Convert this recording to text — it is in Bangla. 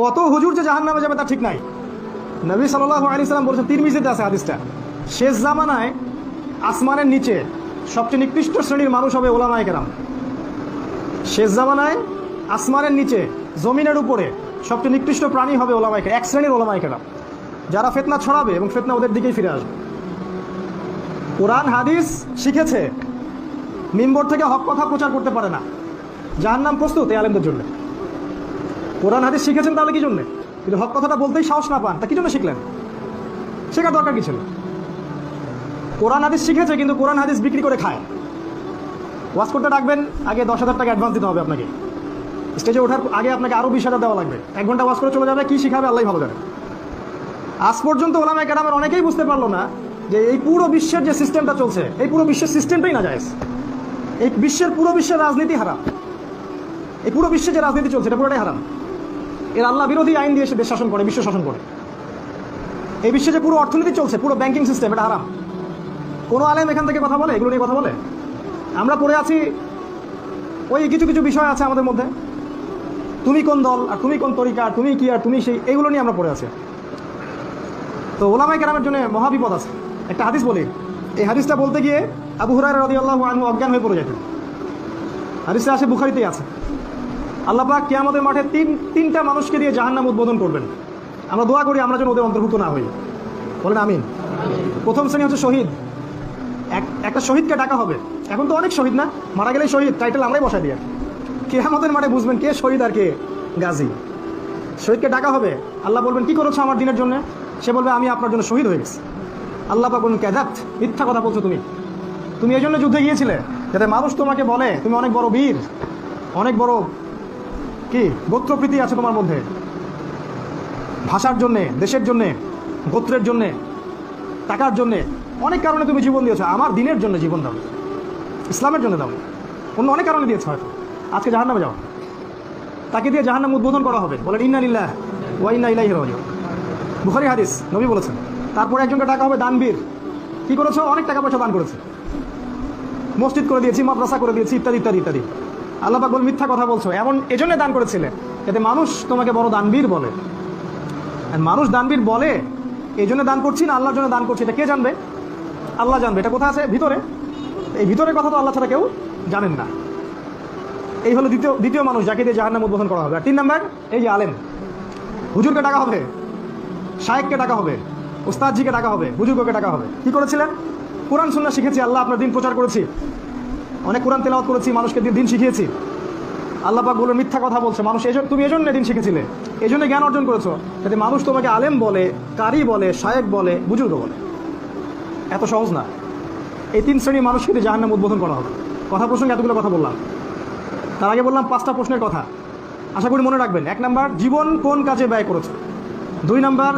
কত হুজুর যে জাহান নামে যাবে তা ঠিক নাই। নবী সাল্লাহ আলি সাল্লাম বলছেন, তিরমিজিতে আছে হাদিসটা। শেষ জামানায় আসমানের নিচে সবচেয়ে নিকৃষ্ট শ্রেণির মানুষ হবে ওলামায় কেরাম। শেষ জামানায় আসমানের নিচে জমিনের উপরে সবচেয়ে নিকৃষ্ট প্রাণী হবে ওলামাইকে এক শ্রেণির ওলামাই কেরাম। যারা ফেতনা ছড়াবে এবং ফেতনা ওদের দিকেই ফিরে আসবে। কোরআন, হাদিস শিখেছে, মিম্বর থেকে হক কথা প্রচার করতে পারে না। যার নাম প্রস্তুত এই আলেমদের জন্য। কোরআন, হাদিস শিখেছেন তাহলে কি জন্যে? কিন্তু হক কথাটা বলতেই সাহস না পান। তা কি জন্য শিখলেন? শেখার দরকার কি ছিল? কোরআন, হাদিস শিখেছে, কিন্তু কোরআন, হাদিস বিক্রি করে খায়। ওয়াজ করতে ডাকবেন, আগে দশ হাজার টাকা অ্যাডভান্স দিতে হবে আপনাকে। স্টেজে ওঠার আগে আপনাকে আরও বিশ হাজার দেওয়া লাগবে। এক ঘণ্টা ওয়াজ করে চলে যাবে, কী শিখাবে আল্লাহ ভালো জানে। আজ পর্যন্ত ওলামা কেরামের অনেকেই বুঝতে পারল না যে এই পুরো বিশ্বের যে সিস্টেমটা চলছে, এই পুরো বিশ্বের সিস্টেমটাই না যায় এই বিশ্বের পুরো বিশ্বের রাজনীতি হারাম। এই পুরো বিশ্বে যে রাজনীতি চলছে, এটা পুরোটাই হারাম। এর আল্লাহ বিরোধী আইন দিয়ে সে দেশ শাসন করে, বিশ্ব শাসন করে। এই বিশ্বে যে পুরো অর্থনীতি চলছে, পুরো ব্যাংকিং সিস্টেম এটা হারাম। কোনো আলেম এখান থেকে কথা বলে? এগুলো নিয়ে কথা বলে? আমরা পড়ে আছি, ওই কিছু কিছু বিষয় আছে আমাদের মধ্যে। তুমি কোন দল, আর তুমি কোন তরিকা তুমি কি, আর তুমি সেই এইগুলো নিয়ে আমরা পড়ে আছি। তো ওলামাই কেরামের জন্য মহাবিপদ আছে। একটা হাদিস বলি। এই হাদিসটা বলতে গিয়ে আবু হুরাই রদি আল্লাহ আনহু অজ্ঞান হয়ে পড়ে যেতেন। হাদিসটা আসে বুখারিতেই আছে। আল্লাহ পাক কিয়ামতের মাঠে তিন, তিনটা মানুষকে দিয়ে জাহান্নাম উদ্বোধন করবেন। আমরা দোয়া করি আমরা যেন ওদের অন্তর্ভুক্ত না হই। বলেন আমিন। প্রথম শ্রেণি হচ্ছে শহীদ। এক, একটা শহীদকে ডাকা হবে। এখন তো অনেক শহীদ না? মারা গেলেই শহীদ টাইটেল আমরাই বসাই দিয়ে কেয়ামতের মাঠে বুঝবেন কে শহীদ আর কে গাজী। শহীদকে ডাকা হবে। আল্লাহ বলবেন, কি করেছ আমার দিনের জন্য? সে বলবে, আমি আপনার জন্য শহীদ হয়ে গেছি। আল্লাহ পাক বলবেন, ক্যাজাত, মিথ্যা কথা বলছো তুমি। তুমি এই জন্য যুদ্ধে গিয়েছিলে যাতে মানুষ তোমাকে বলে, তুমি অনেক বড় বীর, অনেক বড় কি? গোত্রপ্রীতি আছে তোমার মধ্যে। ভাষার জন্যে, দেশের জন্যে, গোত্রের জন্যে, টাকার জন্যে। অনেক কারণে তুমি জীবন দিয়েছ। আমার দিনের জন্য জীবন দাও। ইসলামের জন্য দাও। অন্য অনেক কারণে দিয়েছ হয়তো। আজকে জাহান্নামে যাও। তাকে দিয়ে জাহান্নাম উদ্বোধন করা হবে। বলেন, ইন্না লিল্লাহ ওয়া ইন্না রাজিউন। বুখারী হাদিস, নবী বলেছেন। তারপরে একজনকে টাকা হবে দানবীর। কি করেছ? অনেক টাকা পয়সা দান করেছে। মসজিদ করে দিয়েছি, মাদ্রাসা করে দিয়েছি, ইত্যাদি ইত্যাদি ইত্যাদি। আল্লাহ পাক বল মিথ্যা কথা বলছো। এমন এজন্য দান করেছিলে, যাতে মানুষ তোমাকে বড় দানবীর বলে। আর মানুষ দানবীর বলে এই জন্য দান করছি না, আল্লাহর জন্য দান করছি, এটা কে জানবে? আল্লাহ জানবে। এটা কোথায় আছে? ভিতরে। এই ভিতরের কথা তো আল্লাহ ছাড়া কেউ জানেন না। এই হলো দ্বিতীয় দ্বিতীয় মানুষ যাকে দিয়ে জাহার নাম উদ্বোধন করা হবে। আর তিন নাম্বার, এই যে আলেম। হুজুরকে টাকা হবে, শায়েককে টাকা হবে ওস্তাদজিকে টাকা হবে, বুজুর্গকে টাকা হবে। কি করেছিলেন? কোরআন সুন্না শিখেছি, আল্লাহ আপনার দিন প্রচার করেছি। অনেক কোরআন তেলাওয়াত করেছি, মানুষকে দিন শিখিয়েছি। আল্লাহ পাক বলে মিথ্যা কথা বলছে, মানুষ এজন্য, তুমি এজন্য দিন শিখেছিলে। এই জন্য জ্ঞান অর্জন করেছ। যাতে মানুষ তোমাকে আলেম বলে, কারি বলে, শায়েক বলে, বুজুর্গ বলে। এত সহজ না। এই তিন শ্রেণির মানুষকে জাহান্নাম উদ্বোধন করা হবে। কথা প্রসঙ্গে এতগুলো কথা বললাম। তার আগে বললাম পাঁচটা প্রশ্নের কথা। আশা করি মনে রাখবেন, এক নাম্বার, জীবন কোন কাজে ব্যয় করেছে? দুই নাম্বার